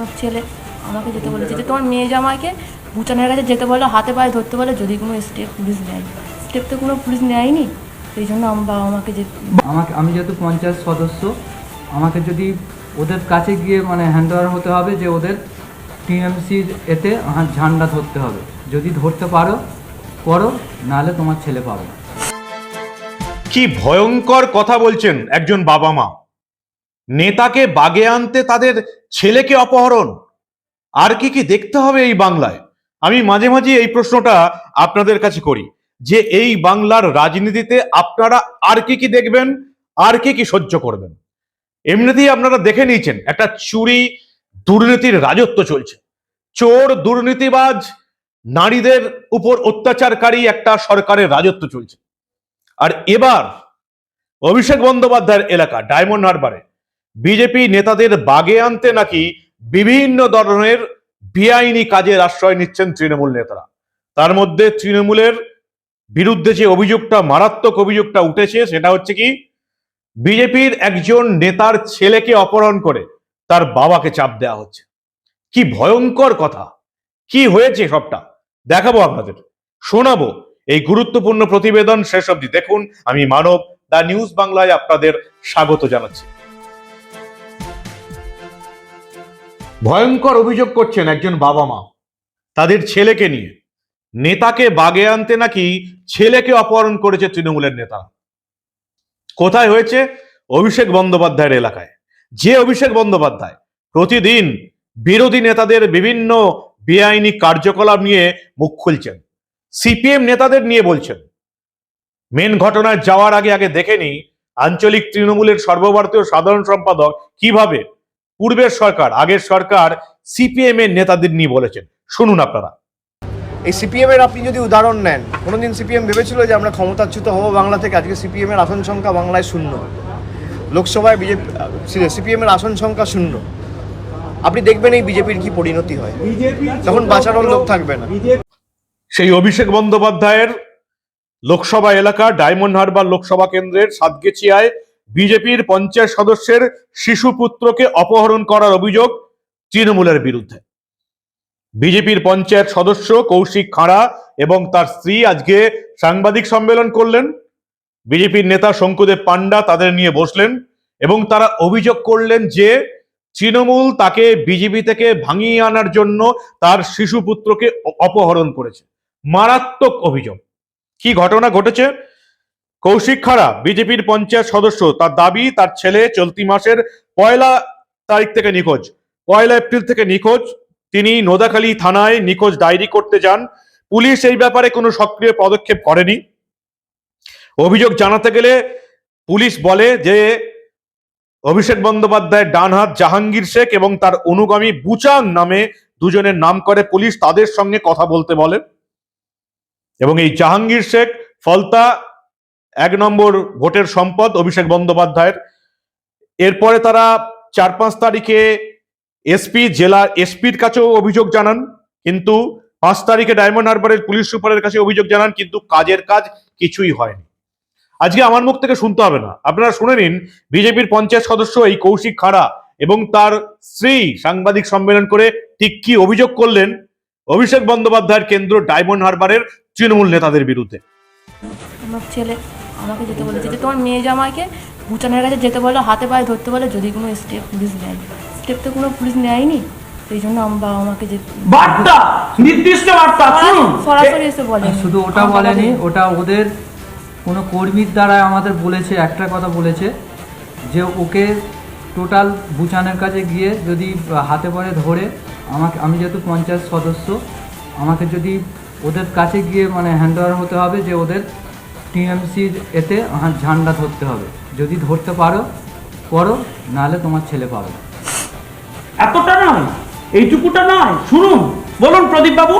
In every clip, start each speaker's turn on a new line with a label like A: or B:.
A: আমার ছেলে আমাকে যেতে বলেছে যে তোমার মেয়ে জামাইকে ভুটানের কাছে যেতে বলো হাতে পায়ে ধরতে বলে যদি কোনো স্টেপ পুলিশ নেয়। স্টেপ তো কোনো পুলিশ নেয়নি সেই জন্য আমার বাবা আমাকে যে
B: আমাকে আমি যেহেতু পঞ্চায়েত সদস্য আমাকে যদি ওদের কাছে গিয়ে মানে হ্যান্ড হতে হবে যে ওদের টিএমসির এতে ঝান্ডা ধরতে হবে। যদি ধরতে পারো করো নাহলে তোমার ছেলে পাবে।
C: কি ভয়ঙ্কর কথা বলছেন একজন বাবা মা। নেতাকে বাগে আনতে তাদের ছেলেকে অপহরণ? আর কি কি দেখতে হবে এই বাংলায়? আমি মাঝে মাঝে এই প্রশ্নটা আপনাদের কাছে করি, যে এই বাংলার রাজনীতিতে আপনারা আর কি কি দেখবেন, আর কি কি সহ্য করবেন? এমনিতেই আপনারা দেখে নিয়েছেন, একটা চুরি দুর্নীতির রাজত্ব চলছে। চোর, দুর্নীতিবাজ, নারীদের উপর অত্যাচারকারী একটা সরকারের রাজত্ব চলছে। আর এবার অভিষেক বন্দ্যোপাধ্যায়ের এলাকা, ডায়মন্ড হারবারে বিজেপি নেতাদের বাগে আনতে নাকি বিভিন্ন ধরনের বেআইনি কাজের আশ্রয় নিচ্ছেন তৃণমূল নেতারা। তার মধ্যে তৃণমূলের বিরুদ্ধে যে অভিযোগটা, মারাত্মক অভিযোগটা উঠেছে, সেটা হচ্ছে কি, বিজেপির একজন নেতার ছেলেকে অপহরণ করে তার বাবাকে চাপ দেওয়া হচ্ছে। কি ভয়ঙ্কর কথা! কি হয়েছে সবটা? দেখাবো আপনাদের। শোনাবো এই গুরুত্বপূর্ণ প্রতিবেদন শেষ অবধি। দেখুন, আমি মানব দা নিউজ বাংলায় আপনাদের স্বাগত জানাচ্ছি। ভয়ঙ্কর অভিযোগ করছেন একজন বাবা মা। তাদের ছেলেকে নিয়ে। নেতাকে বাগে আনতে নাকি ছেলেকে অপহরণ করেছে তৃণমূলের নেতা? কোথায় হয়েছে? অভিষেক বন্দ্যোপাধ্যায়ের এলাকায়। যে অভিষেক বন্দ্যোপাধ্যায় প্রতিদিন বিরোধী নেতাদের বিভিন্ন বেআইনি কার্যকলাপ নিয়ে মুখ খুলছেন, সিপিএম নেতাদের নিয়ে বলছেন, মেন ঘটনায় যাওয়ার আগে আগে দেখে নি আঞ্চলিক তৃণমূলের সর্বভারতীয় সাধারণ সম্পাদক কীভাবে পূর্বের সরকার আগের সরকার সিপিএম এর নেতাদের নিয়ে বলেছেন। শুনুন আপনারা।
D: এই সিপিএম এর আপনি যদি উদাহরণ নেন কোনোদিন সিপিএম ভেবেছিল যে আমরা ক্ষমতাচ্যুত হব বাংলা থেকে আজকে সিপিএম এর আসন সংখ্যা বাংলায় শূন্য। লোকসভায় বিজেপি সিপিএম এর আসন সংখ্যা শূন্য। আপনি দেখবেন এই বিজেপির কি পরিণতি হয়। তখন বাঁচানোর লোক থাকবে না।
C: সেই অভিষেক বন্দ্যোপাধ্যায়ের লোকসভা এলাকা ডায়মন্ড হারবার লোকসভা কেন্দ্রের সাতগেছিয়ায় বিজেপির পঞ্চায়েত সদস্যের শিশুপুত্রকে অপহরণ করার অভিযোগ তৃণমূলের বিরুদ্ধে। বিজেপির পঞ্চায়েত সদস্য কৌশিক খাঁড়া এবং তার স্ত্রী আজকে সাংবাদিক সম্মেলন করলেন। বিজেপির নেতা শঙ্কুদেব পান্ডা তাদের নিয়ে বসলেন এবং তারা অভিযোগ করলেন যে তৃণমূল তাকে বিজেপি থেকে ভাঙিয়ে আনার জন্য তার শিশুপুত্রকে অ- অপহরণ করেছে। মারাত্মক অভিযোগ। কি ঘটনা ঘটেছে? কৌশিক খাড়া, বিজেপির পঞ্চায়েত সদস্য, তার দাবি, তার ছেলে চলতি মাসের পয়লা তারিখ থেকে নিখোঁজ। পয়লা এপ্রিল থেকে নিখোঁজ। তিনি নোদাখালী থানায় নিখোঁজ ডায়েরি করতে যান। পুলিশ এই ব্যাপারে কোনো সক্রিয় পদক্ষেপ করেনি। অভিযোগ জানাতে গেলে পুলিশ বলে যে, অভিষেক বন্দ্যোপাধ্যায়ের ডান হাত জাহাঙ্গীর শেখ এবং তার অনুগামী বুচাং নামে দুজনের নাম করে পুলিশ তাদের সঙ্গে কথা বলতে বলে। এবং এই জাহাঙ্গীর শেখ, ফলতা এক নম্বর ভোটের সম্পদ অভিষেক বন্দ্যোপাধ্যায়ের। এরপরে তারা চার পাঁচ তারিখে এসপি, জেলা এসপির কাছেও অভিযোগ জানান, কিন্তু পাঁচ তারিখে ডায়মন্ড হারবারের পুলিশ সুপারের কাছে অভিযোগ জানান, কিন্তু কাজের কাজ কিছুই হয়নি। আজকে আমার মুখ থেকে শুনতে হবে না। আপনারা শুনে নিন, বিজেপির পঞ্চায়েত সদস্য এই কৌশিক খাড়া এবং তার স্ত্রী সাংবাদিক সম্মেলন করে ঠিক কি অভিযোগ করলেন অভিষেক বন্দ্যোপাধ্যায়ের কেন্দ্র ডায়মন্ড হারবারের তৃণমূল নেতাদের বিরুদ্ধে।
A: আমার ছেলে আমাকে যেতে বলেছে যে তোমার মেয়ে জামাইকে ভুটানের কাছে যেতে বলো হাতে পায়ে ধরতে বলে যদি কোনো স্টেপ পুলিশ নেয়। স্টেপ তো কোনো পুলিশ নেয়নি সেই জন্য আমার বাবা আমাকে যে
E: বার্তা! নির্দিষ্ট বার্তা
A: সরাসরি এসে বলে।
B: শুধু ওটা বলেনি ওটা ওদের কোনো কর্মীর দ্বারা আমাদের বলেছে একটা কথা বলেছে যে ওকে টোটাল বুচানের কাছে গিয়ে যদি হাতে পরে ধরে আমাকে আমি যেহেতু পঞ্চায়েত সদস্য আমাকে যদি ওদের কাছে গিয়ে মানে হ্যান্ড হতে হবে যে ওদের টিএমসির এতে আমার ঝান্ডা ধরতে হবে। যদি ধরতে পারো করো নাহলে তোমার ছেলে পাবে
E: এতটা নয় এইটুকুটা নয় শুনুন বলুন প্রদীপ বাবু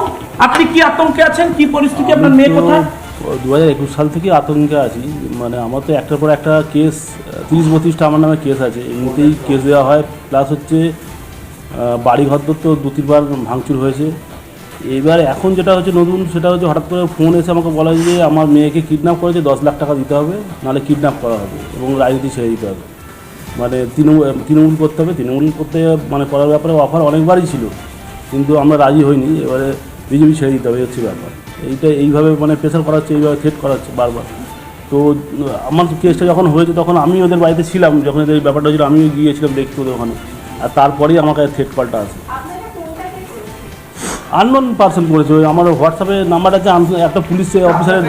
E: আপনি কি আতঙ্কে আছেন? কি পরিস্থিতি? আপনার মেয়ে কোথায়?
F: দু হাজার একুশ সাল থেকে আতঙ্কে আছি। মানে আমার তো একটার পর একটা কেস তিরিশ বত্রিশটা আমার নামে কেস আছে। এমনিতেই কেস দেওয়া হয় প্লাস হচ্ছে আহ, বাড়ি ঘর তো দু তিনবার ভাঙচুর হয়েছে। এবার এখন যেটা হচ্ছে নতুন, সেটা হচ্ছে হঠাৎ করে ফোন এসে আমাকে বলা যে, আমার মেয়েকে কিডন্যাপ করেছে, দশ লাখ টাকা দিতে হবে, নাহলে কিডন্যাপ করা হবে এবং রাজনীতি ছেড়ে দিতে হবে। মানে তৃণমূল তৃণমূল করতে হবে। তৃণমূল করতে মানে করার ব্যাপারে অফার অনেকবারই ছিল, কিন্তু আমরা রাজি হইনি। এবারে বিজেপি ছেড়ে দিতে হবে, হচ্ছে ব্যাপার। এইটা এইভাবে মানে প্রেশার করা হচ্ছে এইভাবে থ্রেট করাচ্ছে বারবার। তো, আমার কেসটা যখন হয়েছে, তখন আমি ওদের বাড়িতে ছিলাম, যখন এই ব্যাপারটা হয়েছিল, আমিও গিয়েছিলাম দেখতে ওদের ওখানে। আর তারপরেই আমাকে থ্রেট কলটা আসে। আননোন পার্সন করেছে। ওই আমার হোয়াটসঅ্যাপে নাম্বার আছে আন- একটা পুলিশ অফিসারের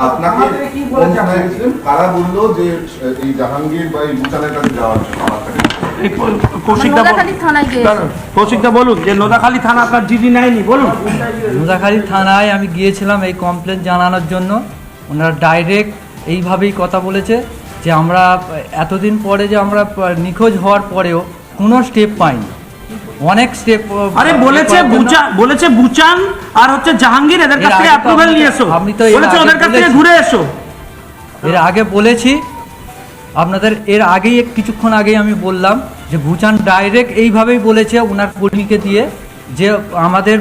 G: আপনাকে কোন থানায় কারা বলল যে এই জাহাঙ্গীর বা এই বুচানের কাছে যাওয়ার জন্য আমার কাছে
E: এই কৌ- কৌশিকদা
A: নোদাখালী
E: বলুন যে নোদাখালী থানা আপনার জিডি নেয়নি বলুন।
B: মুদাখালী থানায় আমি গিয়েছিলাম এই কমপ্লেন জানানোর জন্য। ওনারা ডাইরেক্ট এইভাবেই কথা বলেছে। যে আমরা এতদিন পরে যে আমরা নিখোঁজ হওয়ার পরেও কোনো স্টেপ পাইনি। অনেক স্টেপ
E: আরে বলেছে বুচান বলেছে বুচান আর হচ্ছে জাহাঙ্গীর এদের কাছ থেকে
B: আগে
E: অ্যাপ্রুভাল নিয়ে এসো।
B: আমি তো
E: বলেছে ওদের কাছ থেকে ঘুরে এসো।
B: এর আগে বলেছি আপনাদের এর আগেই কিছুক্ষণ আগেই আমি বললাম যে ভুচান ডাইরেক্ট এইভাবেই বলেছে ওনার কর্মীকে দিয়ে যে আমাদের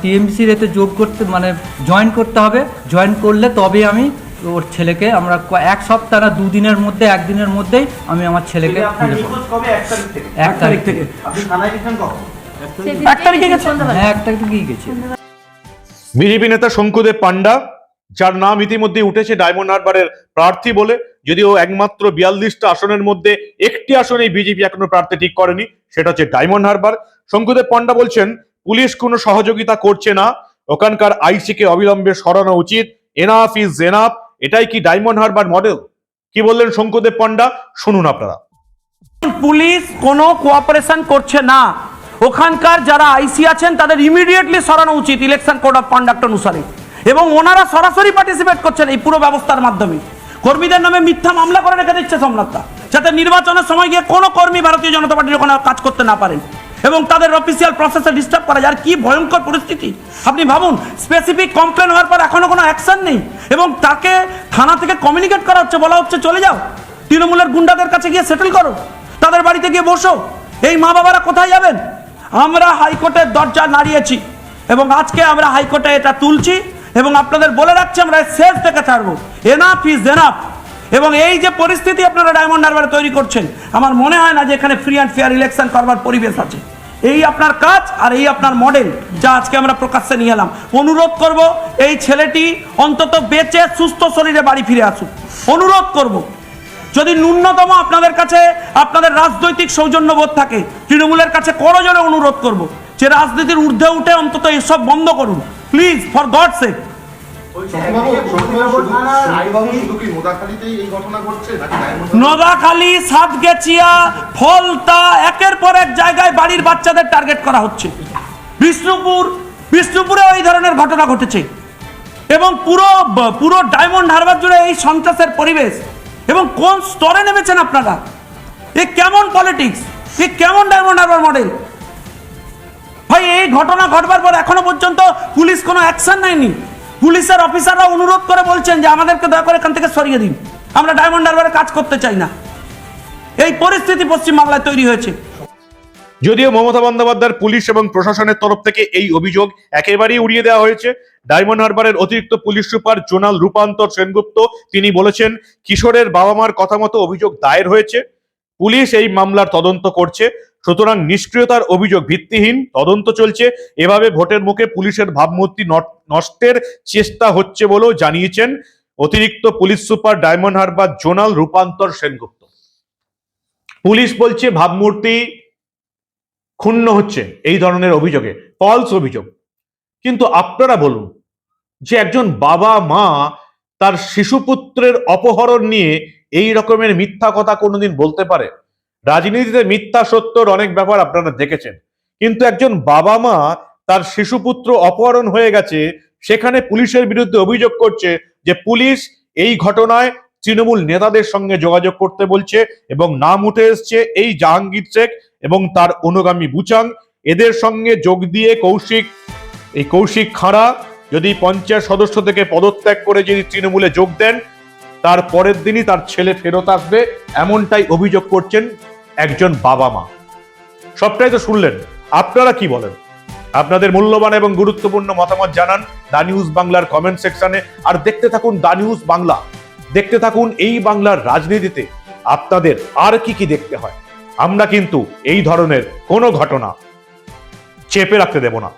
B: টিএমসির এতে যোগ করতে মানে জয়েন করতে হবে। জয়েন করলে তবে আমি ওর ছেলেকে আমরা এক সপ্তাহ না দুদিনের মধ্যে একদিনের মধ্যেই আমি আমার ছেলেকে খুঁজে পাবো। এক তারিখ থেকে।
E: এক তারিখে গেছে?
B: হ্যাঁ এক তারিখ থেকেই গেছি।
C: বিজেপি নেতা শঙ্কুদেব পান্ডা যার নাম ইতিমধ্যে উঠেছে ডায়মন্ড হারবারের প্রার্থী বলে যদিও একমাত্র বিয়াল্লিশটা আসনের মধ্যে একটি আসনে বিজেপি এখনও প্রার্থী ঠিক করেনি সেটা হচ্ছে ডায়মন্ড হারবার। শঙ্কুদেব পান্ডা বলছেন পুলিশ কোনো সহযোগিতা করছে না ওখানকার আইসিকে অবিলম্বে সরানো উচিত। এনাফ ইজ এনাফ এটাই কি ডায়মন্ড হারবার মডেল? কি বললেন শঙ্কুদেব পান্ডা শুনুন আপনারা।
E: পুলিশ কোনো কোঅপারেশন করছে না। ওখানকার যারা আইসি আছেন, তাদের ইমিডিয়েটলি সরানো উচিত ইলেকশন কোড অফ কন্ডাক্ট অনুসারে। এবং ওনারা সরাসরি পার্টিসিপেট করছেন এই পুরো ব্যবস্থার মাধ্যমে। কর্মীদের নামে মিথ্যা মামলা করে রেখে দিচ্ছে সোমনাথটা যাতে নির্বাচনের সময় গিয়ে কোনো কর্মী ভারতীয় জনতা পার্টির ওখানে কাজ করতে না পারেন। এবং তাদের অফিসিয়াল প্রসেসে ডিস্টার্ব করা যায়। আর কি ভয়ঙ্কর পরিস্থিতি। আপনি ভাবুন স্পেসিফিক কমপ্লেন হওয়ার পর এখনও কোনো অ্যাকশন নেই। এবং তাকে থানা থেকে কমিউনিকেট করা হচ্ছে, বলা হচ্ছে, চলে যাও। তৃণমূলের গুন্ডাদের কাছে গিয়ে সেটেল করো। তাদের বাড়িতে গিয়ে বসো। এই মা বাবারা কোথায় যাবেন? আমরা হাইকোর্টের দরজা নাড়িয়েছি। এবং আজকে আমরা হাইকোর্টে এটা তুলছি। এবং আপনাদের বলে রাখছি, আমরা শেষ থেকে ছাড়বো। এনাফ ইজ এনাফ এবং এই যে পরিস্থিতি আপনারা ডায়মন্ড হারবারে তৈরি করছেন, আমার মনে হয় না যে এখানে ফ্রি অ্যান্ড ফেয়ার ইলেকশন করবার পরিবেশ আছে। এই আপনার কাজ আর এই আপনার মডেল যা আজকে আমরা প্রকাশ্যে নিয়ে এলাম। অনুরোধ করব, এই ছেলেটি অন্তত বেঁচে সুস্থ শরীরে বাড়ি ফিরে আসুক। অনুরোধ করব, যদি ন্যূনতম আপনাদের কাছে আপনাদের রাজনৈতিক সৌজন্যবোধ থাকে, তৃণমূলের কাছে করজোরে অনুরোধ করব, যে রাজনীতির ঊর্ধ্বে উঠে অন্তত এসব বন্ধ করুন। Please for God sake Nodakhali Satgachia, Falta, একের পর এক জায়গায় বাড়ির বাচ্চাদের টার্গেট করা হচ্ছে। বিষ্ণুপুর, বিষ্ণুপুরে ওই ধরনের ঘটনা ঘটেছে। এবং পুরো পুরো ডায়মন্ড হারবার জুড়ে এই সন্ত্রাসের পরিবেশ। এবং কোন স্তরে নেমেছেন আপনারা? এ কেমন পলিটিক্স এ কেমন ডায়মন্ড হারবার মডেল ভাই, এই ঘটনা ঘটবার পর এখনও পর্যন্ত পুলিশ কোনো অ্যাকশন নেয়নি। পুলিশের অফিসাররা অনুরোধ করে বলছেন যে আমাদেরকে দয়া করে এখান থেকে সরিয়ে দিন। আমরা ডায়মন্ড হারবারে কাজ করতে চাই না। এই পরিস্থিতি পশ্চিমবাংলায় তৈরি হয়েছে।
C: যদিও মমতা বন্দ্যোপাধ্যায়ের পুলিশ এবং প্রশাসনের তরফ থেকে এই অভিযোগ একেবারেই উড়িয়ে দেওয়া হয়েছে ডায়মন্ড হারবারের অতিরিক্ত police super zonal Rupantar Sengupta, তিনি বলেছেন, কিশোরের বাবা মার কথা মতো অভিযোগ দায়ের হয়েছে। পুলিশ এই মামলার তদন্ত করছে। সুতরাং নিষ্ক্রিয়তার অভিযোগ ভিত্তিহীন, তদন্ত চলছে। এভাবে ভোটের মুখে পুলিশের ভাবমূর্তি নষ্টের চেষ্টা হচ্ছে বলেও জানিয়েছেন অতিরিক্ত police super Diamond Harbour zonal Rupantar Sengupta. Police বলছে ভাবমূর্তি ক্ষুণ্ণ হচ্ছে এই ধরনের অভিযোগে ফলস অভিযোগ। কিন্তু আপনারা বলুন যে একজন বাবা মা তার শিশুপুত্রের অপহরণ নিয়ে এই রকমের মিথ্যা কথা কোনোদিন বলতে পারে? রাজনীতিতে মিথ্যা সত্যর অনেক ব্যাপার আপনারা দেখেছেন। কিন্তু একজন বাবা মা তার শিশুপুত্র অপহরণ হয়ে গেছে, সেখানে পুলিশের বিরুদ্ধে অভিযোগ করছে যে পুলিশ এই ঘটনায় তৃণমূল নেতাদের সঙ্গে যোগাযোগ করতে বলছে এবং নাম উঠে এসছে এই জাহাঙ্গীর শেখ এবং তার অনুগামী বুচাং। এদের সঙ্গে যোগ দিয়ে কৌশিক, এই কৌশিক খাড়া যদি পঞ্চায়েত সদস্য থেকে পদত্যাগ করে যদি তৃণমূলে যোগ দেন তার পরের দিনই তার ছেলে ফেরত আসবে, এমনটাই অভিযোগ করছেন একজন বাবা মা। সবটাই তো শুনলেন। আপনারা কি বলেন? আপনাদের মূল্যবান এবং গুরুত্বপূর্ণ মতামত জানান দা নিউজ বাংলার কমেন্ট সেকশনে। আর দেখতে থাকুন দা নিউজ বাংলা। দেখতে থাকুন এই বাংলার রাজনীতিতে আপনাদের আর কি কি দেখতে হয়। আমরা কিন্তু এই ধরনের কোনো ঘটনা চেপে রাখতে দেব না।